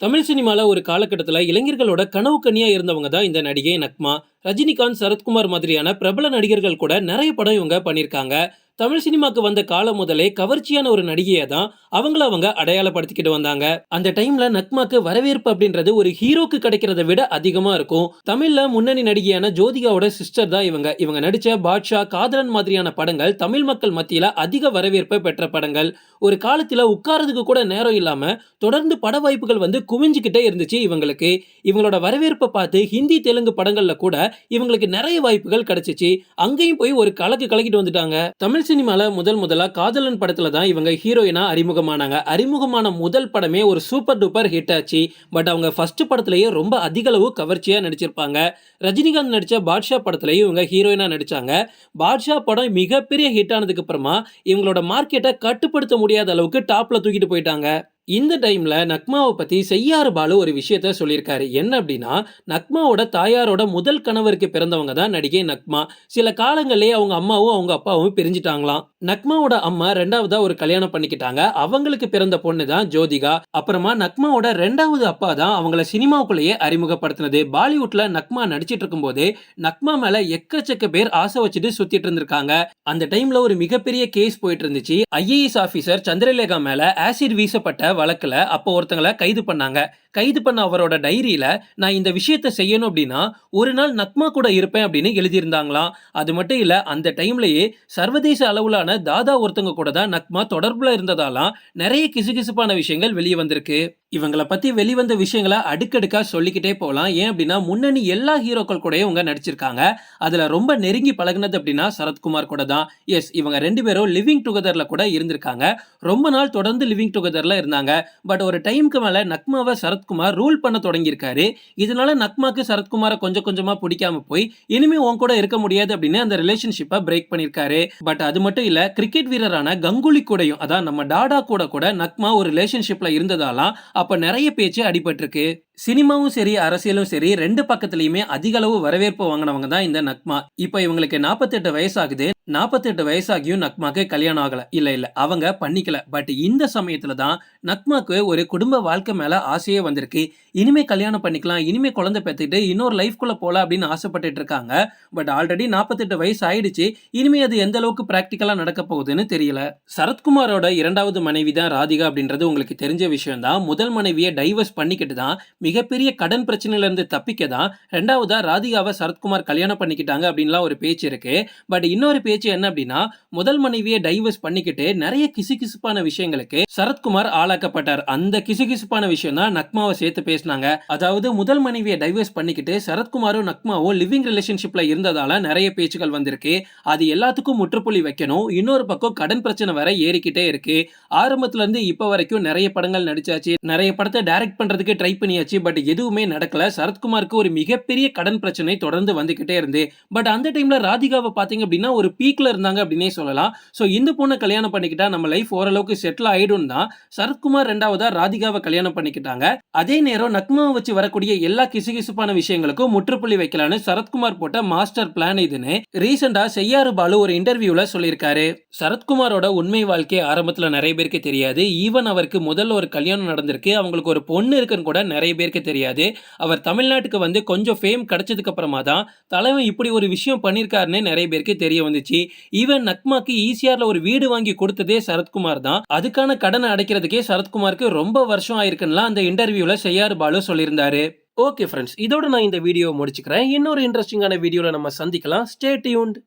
தமிழ் சினிமாவில் ஒரு காலகட்டத்தில் இளைஞர்களோட கனவு கனியாக இருந்தவங்க தான் இந்த நடிகை நக்மா. ரஜினிகாந்த் சரத்குமார் மாதிரியான பிரபல நடிகர்கள் கூட நிறைய படம் இவங்க பண்ணியிருக்காங்க. தமிழ் சினிமாக்கு வந்த காலம் முதலே கவர்ச்சியான ஒரு நடிகையை தான் அவங்கள அவங்க அடையாளப்படுத்திக்கிட்டு வந்தாங்க. அந்த டைம்ல நக்மாக்கு வரவேற்பு அப்படின்றது ஒரு ஹீரோக்கு கிடைக்கிறத விட அதிகமா இருக்கும். தமிழ்ல முன்னணி நடிகையான ஜோதிகாவோட சிஸ்டர் தான் இவங்க. இவங்க நடிச்ச பாட்ஷா காதலன் மாதிரியான படங்கள் தமிழ் மக்கள் மத்தியில அதிக வரவேற்பை பெற்ற படங்கள். ஒரு காலத்துல உட்காரதுக்கு கூட நேரம் இல்லாம தொடர்ந்து பட வாய்ப்புகள் வந்து குவிஞ்சுக்கிட்டே இருந்துச்சு இவங்களுக்கு. இவங்களோட வரவேற்பை பார்த்து ஹிந்தி தெலுங்கு படங்கள்ல கூட இவங்களுக்கு நிறைய வாய்ப்புகள் கிடைச்சிச்சு. அங்கேயும் போய் ஒரு கலக்கு கலக்கிட்டு வந்துட்டாங்க. தமிழ் சினிமாவில் முதல் முதலா காதலன் படத்தில் தான் இவங்க ஹீரோயினாக அறிமுகமானாங்க. அறிமுகமான முதல் படமே ஒரு சூப்பர் டூப்பர் ஹிட் ஆச்சு. பட் அவங்க ஃபஸ்ட்டு படத்துலேயே ரொம்ப அதிகளவு கவர்ச்சியாக நடிச்சிருப்பாங்க. ரஜினிகாந்த் நடித்த பாட்ஷா படத்துலேயும் இவங்க ஹீரோயினா நடிச்சாங்க. பாட்ஷா படம் மிகப்பெரிய ஹிட் ஆனதுக்கு அப்புறமா இவங்களோட மார்க்கெட்டை கட்டுப்படுத்த முடியாத அளவுக்கு டாப்பில் தூக்கிட்டு போயிட்டாங்க. இந்த டைமில் நக்மாவை பற்றி செய்யாறு பாலு ஒரு விஷயத்த சொல்லியிருக்காரு. என்ன அப்படின்னா நக்மாவோட தாயாரோட முதல் கணவருக்கு பிறந்தவங்க தான் நடிகை நக்மா. சில காலங்களே அவங்க அம்மாவும் அவங்க அப்பாவும் பிரிஞ்சிட்டாங்களாம். நக்மாவோட அம்மா ரெண்டாவதாக ஒரு கல்யாணம் பண்ணிக்கிட்டாங்க. அவங்களுக்கு பிறந்த பொண்ணு தான் ஜோதிகா. அப்புறமா நக்மாவோட ரெண்டாவது அப்பா தான் அவங்கள சினிமாவுக்குள்ளேயே அறிமுகப்படுத்தினது. பாலிவுட்ல நக்மா நடிச்சிட்டு இருக்கும்போதே நக்மா மேலே எக்கச்சக்க பேர் ஆசை வச்சுட்டு சுத்திட்டு இருந்திருக்காங்க அந்த டைம்ல ஒரு மிகப்பெரிய கேஸ் போயிட்டு இருந்துச்சு ஐஏஎஸ் ஆஃபீஸர் சந்திரலேகா மேல ஆசிட் வீசப்பட்ட வழக்கில் அப்போ ஒருத்தங்களை கைது பண்ணாங்க. கைது பண்ண அவரோட டைரியில நான் இந்த விஷயத்த செய்யணும் அப்படின்னா ஒரு நாள் நக்மா கூட இருப்பேன் அப்படின்னு எழுதியிருந்தாங்களாம். அது மட்டும் இல்லை அந்த டைம்லயே சர்வதேச அளவிலான தாதா ஒருத்தங்க கூட தான் நக்மா தொடர்புல இருந்ததாலாம் நிறைய கிசுகிசுப்பான விஷயங்கள் வெளியே வந்திருக்கு. இவங்கள பற்றி வெளிவந்த விஷயங்களை அடுக்கடுக்காக சொல்லிக்கிட்டே போகலாம். ஏன் அப்படின்னா முன்னணி எல்லா ஹீரோக்கள் கூடயும் இவங்க நடிச்சிருக்காங்க. அதில் ரொம்ப நெருங்கி பழகுனது அப்படின்னா சரத்குமார் கூட தான். எஸ் இவங்க ரெண்டு பேரும் லிவிங் டுகெதரில் கூட இருந்திருக்காங்க. ரொம்ப நாள் தொடர்ந்து லிவிங் டுகெதரில் இருந்தாங்க. பட் ஒரு டைம்க்கு மேலே நக்மாவை சரத்குமார் ரூல் பண்ண தொடங்கியிருக்காரு. இதனால நக்மாக்கு சரத்குமாரை கொஞ்சம் கொஞ்சமாக பிடிக்காம போய் இனிமேல் உன் கூட இருக்க முடியாது அப்படின்னு அந்த ரிலேஷன்ஷிப்பை பிரேக் பண்ணியிருக்காரு. பட் அது மட்டும் இல்லை கிரிக்கெட் வீரரான கங்குலி கூடயும் அதான் நம்ம டாடா கூட கூட நக்மா ஒரு ரிலேஷன்ஷிப்பில் இருந்ததாலாம் அப்ப நிறைய பேச்சு அடிபட்டிருக்கு. சினிமாவும் சரி அரசியலும் சரி ரெண்டு பக்கத்துலயுமே அதிக அளவு வரவேற்பு வாங்கினவங்க தான் இந்த நக்மா. இப்ப இவங்களுக்கு நாற்பத்தெட்டு வயசாகுது. நாற்பத்தெட்டு வயசாகியும் நக்மாக்கு கல்யாணம் ஆகல. இல்ல இல்ல அவங்க பண்ணிக்கல. பட் இந்த சமயத்துல தான் நக்மாக்கு ஒரு குடும்ப வாழ்க்கை மேல ஆசையே வந்திருக்கு. இனிமே கல்யாணம் பண்ணிக்கலாம் இனிமே குழந்தை பெற்றுட்டு இன்னொரு லைஃப்குள்ள போல அப்படின்னு ஆசைப்பட்டுட்டு இருக்காங்க. பட் ஆல்ரெடி நாற்பத்தெட்டு வயசு ஆயிடுச்சு. இனிமே அது எந்த அளவுக்கு பிராக்டிக்கலா நடக்க போகுதுன்னு தெரியல. சரத்குமாரோட இரண்டாவது மனைவி தான் ராதிகா அப்படின்றது உங்களுக்கு தெரிஞ்ச விஷயம் தான் முதல் மனைவியை டைவர்ஸ் பண்ணிக்கிட்டு தான் மிகப்பெரிய கடன் பிரச்சனையிலேருந்து தப்பிக்க தான் ரெண்டாவதா ராதிகாவை சரத்குமார் கல்யாணம் பண்ணிக்கிட்டாங்க அப்படின்லாம் ஒரு பேச்சு இருக்கு. பட் இன்னொரு பேச்சு என்ன அப்படின்னா முதல் மனைவியை டைவர்ஸ் பண்ணிக்கிட்டு நிறைய கிசுகிசுப்பான விஷயங்களுக்கு சரத்குமார் ஆளாக்கப்பட்டார். அந்த கிசுகிசுப்பான விஷயம் தான் நக்மாவை சேர்த்து பேசினாங்க. அதாவது முதல் மனைவியை டைவர்ஸ் பண்ணிக்கிட்டு சரத்குமாரும் நக்மாவும் லிவிங் ரிலேஷன்ஷிப்ல இருந்ததால நிறைய பேச்சுகள் வந்திருக்கு. அது எல்லாத்துக்கும் முற்றுப்புள்ளி வைக்கணும். இன்னொரு பக்கம் கடன் பிரச்சனை வேற ஏறிக்கிட்டே இருக்கு. ஆரம்பத்துல இருந்து இப்ப வரைக்கும் நிறைய படங்கள் நடிச்சாச்சு. நிறைய படத்தை டைரக்ட் பண்றதுக்கு ட்ரை பண்ணியாச்சு. பட் எதுவுமே நடக்கல. சரத்குமாருக்கு ஒரு மிகப்பெரிய கடன் பிரச்சனை தொடர்ந்து வந்துகிட்டே இருந்து. பட் அந்த டைம்ல ராதிகாவை பார்த்தீங்க அப்படின்னா ஒரு பீக்ல இருந்தாங்க அப்படின்னே சொல்லலாம். ஸோ இந்த பொண்ணை கல்யாணம் பண்ணிக்கிட்டா நம்ம லைஃப் ஓரளவுக்கு செட்டில் ஆயிடும் தான் சரத்குமார் ரெண்டாவதா ராதிகாவை கல்யாணம் பண்ணிக்கிட்டாங்க. அதே நேரம் நக்மாவை வச்சு வரக்கூடிய எல்லா கிசுகிசுப்பான விஷயங்களுக்கும் முற்றுப்புள்ளி வைக்கலான்னு சரத்குமார் போட்ட மாஸ்டர் பிளான் இதுன்னு ரீசெண்டா செய்யாறு பாலு ஒரு இன்டர்வியூல சொல்லியிருக்காரு. சரத்குமாரோட உண்மை வாழ்க்கை ஆரம்பத்துல நிறைய பேருக்கு தெரியாது. ஈவன் அவருக்கு முதல்ல ஒரு கல்யாணம் நடந்திருக்கு. அவங்களுக்கு ஒரு பொண்ணு இருக்குன்னு கூட நிறைய பேர் பேருக்கு தெரியாது. அவர் தமிழ்நாட்டுக்கு வந்து கொஞ்சம் ஃபேம் கிடைச்சதுக்கு அப்புறமா தான் தலைவன் இப்படி ஒரு விஷயம் பண்ணியிருக்காருன்னு நிறைய பேருக்கு தெரிய வந்துச்சு. ஈவன் நக்மாக்கு ஈசிஆர்ல ஒரு வீடு வாங்கி கொடுத்ததே சரத்குமார் தான் அதுக்கான கடனை அடைக்கிறதுக்கே சரத்குமாருக்கு ரொம்ப வருஷம் ஆயிருக்குன்னா அந்த இன்டர்வியூவில் செய்யார் பாலு சொல்லியிருந்தாரு. ஓகே ஃப்ரெண்ட்ஸ் இதோட நான் இந்த வீடியோ முடிச்சுக்கிறேன். இன்னொரு இன்ட்ரெஸ்டிங்கான வீடியோவில் நம்ம சந்திக்கலாம். Stay tuned